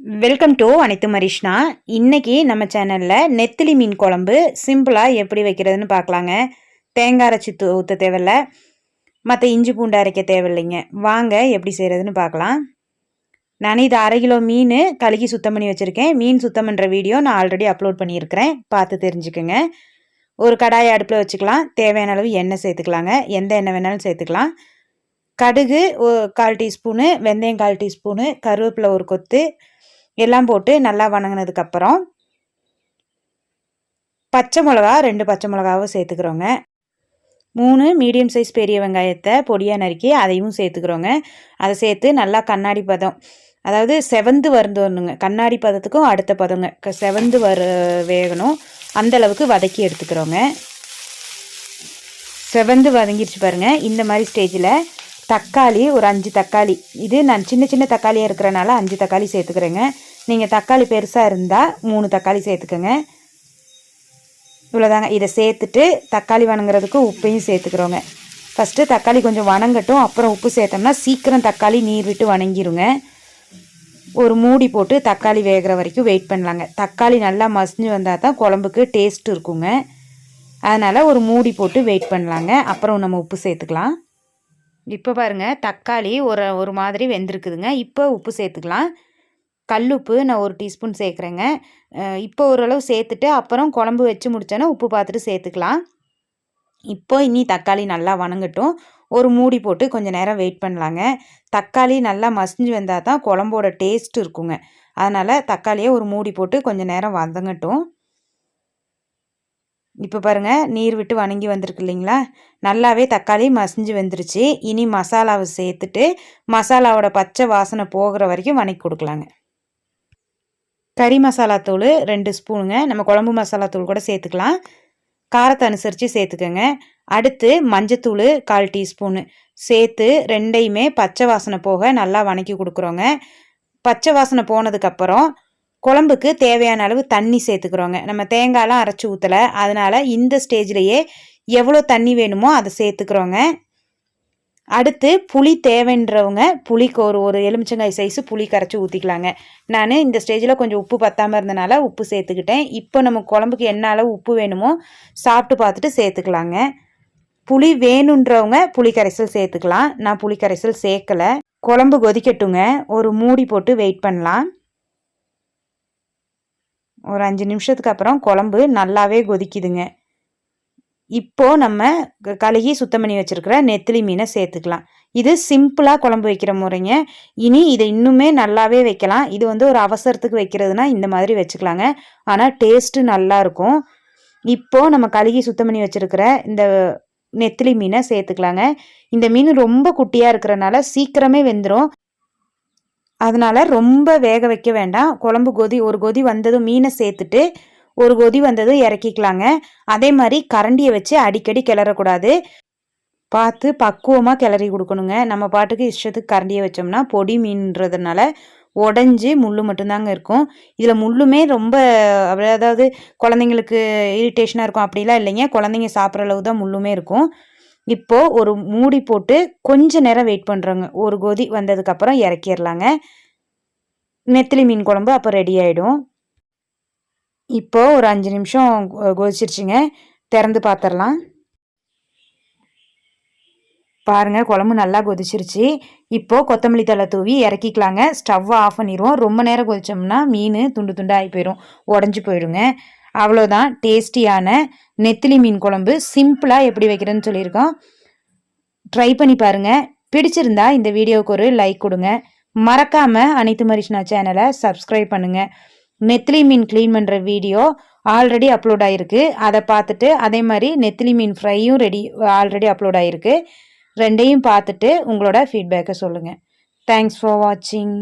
Welcome to அனைத்து மரிஷ்னா இன்னைக்கு நம்ம சேனலில் நெத்திலி மீன் குழம்பு சிம்பிளாக எப்படி வைக்கிறதுன்னு பார்க்கலாங்க. தேங்காய் அரைச்சி தூ ஊற்ற தேவையில்ல. மற்ற இஞ்சி பூண்டு அரைக்க தேவையில்லைங்க. வாங்க எப்படி செய்கிறதுன்னு பார்க்கலாம். நான் இது அரை கிலோ மீன் கழுகி சுத்தம் பண்ணி வச்சுருக்கேன். மீன் சுத்தம் பண்ணுற வீடியோ நான் ஆல்ரெடி அப்லோட் பண்ணியிருக்கிறேன். பார்த்து தெரிஞ்சுக்கோங்க. ஒரு கடாயை அடுப்பில் வச்சுக்கலாம். தேவையான அளவு எண்ணெய் சேர்த்துக்கலாங்க. எந்த எண்ணெய் வேணாலும் சேர்த்துக்கலாம். கடுகு கால் டீஸ்பூனு வெந்தயம் கால் டீஸ்பூனு கருவேப்பிலை ஒரு கொத்து எல்லாம் போட்டு நல்லா வணங்கினதுக்கப்புறம் பச்சை மிளகா ரெண்டு பச்சை மிளகாவும் சேர்த்துக்கிறோங்க. மூணு மீடியம் சைஸ் பெரிய வெங்காயத்தை பொடியாக நறுக்கி அதையும் சேர்த்துக்கிறோங்க. அதை சேர்த்து நல்லா கண்ணாடி பதம் அதாவது செவந்து வரணுங்க கண்ணாடி பதத்துக்கும் அடுத்த பதங்க செவந்து வர வேகணும். அந்தளவுக்கு வதக்கி எடுத்துக்கிறோங்க. செவந்து வதங்கிடுச்சு பாருங்கள் இந்த மாதிரி ஸ்டேஜில் தக்காளி ஒரு அஞ்சு தக்காளி. இது நான் சின்ன சின்ன தக்காளியாக இருக்கிறனால அஞ்சு தக்காளி சேர்த்துக்கிறேங்க. நீங்கள் தக்காளி பெருசாக இருந்தால் மூணு தக்காளி சேர்த்துக்கோங்க. இவ்வளோதாங்க இதை சேர்த்துட்டு தக்காளி வணங்குறதுக்கு உப்பையும் சேர்த்துக்கிறோங்க. ஃபஸ்ட்டு தக்காளி கொஞ்சம் வணங்கட்டும். அப்புறம் உப்பு சேர்த்தோம்னா சீக்கிரம் தக்காளி நீர் விட்டு வணங்கிருங்க. ஒரு மூடி போட்டு தக்காளி வேகிற வரைக்கும் வெயிட் பண்ணலாங்க. தக்காளி நல்லா மசிஞ்சு வந்தால் தான் குழம்புக்கு டேஸ்ட் இருக்குங்க. அதனால் ஒரு மூடி போட்டு வெயிட் பண்ணலாங்க. அப்புறம் நம்ம உப்பு சேர்த்துக்கலாம். இப்போ பாருங்கள் தக்காளி ஒரு ஒரு மாதிரி வெந்திருக்குதுங்க. இப்போ உப்பு சேர்த்துக்கலாம். கல்லுப்பு நான் ஒரு டீஸ்பூன் சேர்க்குறேங்க. இப்போ ஓரளவு சேர்த்துட்டு அப்புறம் குழம்பு வச்சு முடித்தோன்னா உப்பு பார்த்துட்டு சேர்த்துக்கலாம். இப்போ இனி தக்காளி நல்லா வணங்கட்டும். ஒரு மூடி போட்டு கொஞ்சம் நேரம் வெயிட் பண்ணலாங்க. தக்காளி நல்லா மசிஞ்சு வந்தால் தான் குழம்போட டேஸ்ட் இருக்குங்க. அதனால் தக்காளியை ஒரு மூடி போட்டு கொஞ்சம் நேரம் வதங்கட்டும். இப்போ பாருங்கள் நீர் விட்டு வணங்கி வந்திருக்கு இல்லைங்களா? நல்லாவே தக்காளி மசிஞ்சு வந்துருச்சு. இனி மசாலாவை சேர்த்துட்டு மசாலாவோட பச்சை வாசனை போகிற வரைக்கும் வணக்கி கொடுக்கலாங்க. கறி மசாலா தூள் ரெண்டு ஸ்பூனுங்க. நம்ம குழம்பு மசாலா தூள் கூட சேர்த்துக்கலாம். காரத்தை அனுசரித்து சேர்த்துக்கோங்க. அடுத்து மஞ்சத்தூள் கால் டீஸ்பூனு. சேர்த்து ரெண்டையுமே பச்சை வாசனை போக நல்லா வணக்கி கொடுக்குறோங்க. பச்சை வாசனை போனதுக்கப்புறம் குழம்புக்கு தேவையான அளவு தண்ணி சேர்த்துக்கிறோங்க. நம்ம தேங்காயெலாம் அரைச்சி ஊற்றலை அதனால் இந்த ஸ்டேஜ்லேயே எவ்வளோ தண்ணி வேணுமோ அதை சேர்த்துக்கிறோங்க. அடுத்து புளி தேவைன்றவங்க புளிக்கு ஒரு ஒரு எலுமிச்சங்காய் சைஸு புளி கரைச்சி ஊற்றிக்கலாங்க நான் இந்த ஸ்டேஜில் கொஞ்சம் உப்பு பத்தாமல் இருந்தனால உப்பு சேர்த்துக்கிட்டேன். இப்போ நம்ம குழம்புக்கு என்ன அளவு உப்பு வேணுமோ சாப்பிட்டு பார்த்துட்டு சேர்த்துக்கலாங்க. புளி வேணுன்றவங்க புளி கரைசல் சேர்த்துக்கலாம். நான் புளி கரைசல் சேர்க்கலை. குழம்பு கொதிக்கட்டுங்க. ஒரு மூடி போட்டு வெயிட் பண்ணலாம். ஒரு அஞ்சு நிமிஷத்துக்கு அப்புறம் குழம்பு நல்லாவே கொதிக்குதுங்க. இப்போது நம்ம கழுகி சுத்தம் பண்ணி வச்சுருக்கிற நெத்திலி மீனை சேர்த்துக்கலாம். இது சிம்பிளாக குழம்பு வைக்கிற முறைங்க. இனி இதை இன்னுமே நல்லாவே வைக்கலாம். இது வந்து ஒரு அவசரத்துக்கு வைக்கிறதுனா இந்த மாதிரி வச்சுக்கலாங்க. ஆனால் டேஸ்ட்டு நல்லாயிருக்கும் இப்போது நம்ம கழுகி சுத்தம் பண்ணி வச்சுருக்கிற இந்த நெத்திலி மீனை சேர்த்துக்கலாங்க. இந்த மீன் ரொம்ப குட்டியாக இருக்கிறனால சீக்கிரமே வெந்துடும் அதனால் ரொம்ப வேக வைக்க வேண்டாம். குழம்பு கொதி ஒரு கொதி வந்ததும் மீனை சேர்த்துட்டு ஒரு கொதி வந்ததும் இறக்கிக்கலாங்க. அதே மாதிரி கரண்டியை வச்சு அடிக்கடி கிளறக்கூடாது. பார்த்து பக்குவமாக கிளறி கொடுக்கணுங்க. நம்ம பாட்டுக்கு இஷ்டத்துக்கு கரண்டியை வச்சோம்னா பொடி மீன்றதுனால உடஞ்சி முள் மட்டும்தாங்க இருக்கும். இதில் முள்ளுமே ரொம்ப அதாவது குழந்தைங்களுக்கு இரிட்டேஷனாக இருக்கும் அப்படிலாம் இல்லைங்க. குழந்தைங்க சாப்பிட்ற அளவு தான் முள்ளுமே இருக்கும். இப்போது ஒரு மூடி போட்டு கொஞ்ச நேரம் வெயிட் பண்ணுறோங்க ஒரு கொதி வந்ததுக்கப்புறம் இறக்கிடலாங்க நெத்திலி மீன் குழம்பு அப்போ ரெடி ஆகிடும் இப்போ ஒரு அஞ்சு நிமிஷம் கொதிச்சிருச்சுங்க. திறந்து பார்த்துடலாம் பாருங்கள் குழம்பு நல்லா கொதிச்சிருச்சு. இப்போது கொத்தமல்லி தலை தூவி இறக்கிக்கலாங்க. ஸ்டவ்வை ஆஃப் பண்ணிடுவோம் ரொம்ப நேரம் கொதிச்சோம்னா மீன் துண்டு துண்டாகி போயிடும் உடஞ்சி போயிடுங்க. அவ்வளோதான் டேஸ்டியான நெத்திலி மீன் குழம்பு. சிம்பிளாக எப்படி வைக்கிறேன்னு சொல்லியிருக்கோம். ட்ரை பண்ணி பாருங்கள் பிடிச்சிருந்தா இந்த வீடியோவுக்கு ஒரு லைக் கொடுங்க. மறக்காமல் அனைத்து மரிஷ்னா சேனலை சப்ஸ்கிரைப் பண்ணுங்கள் நெத்திலி மீன் க்ளீன் பண்ணுற வீடியோ ஆல்ரெடி அப்லோட் ஆகிருக்கு அதை பார்த்துட்டு அதே மாதிரி நெத்திலி மீன் ஃப்ரையும் ரெடி ஆல்ரெடி அப்லோட் ஆகிருக்கு ரெண்டையும் பார்த்துட்டு உங்களோட ஃபீட்பேக்கை சொல்லுங்கள் தேங்க்ஸ் ஃபார் வாட்சிங்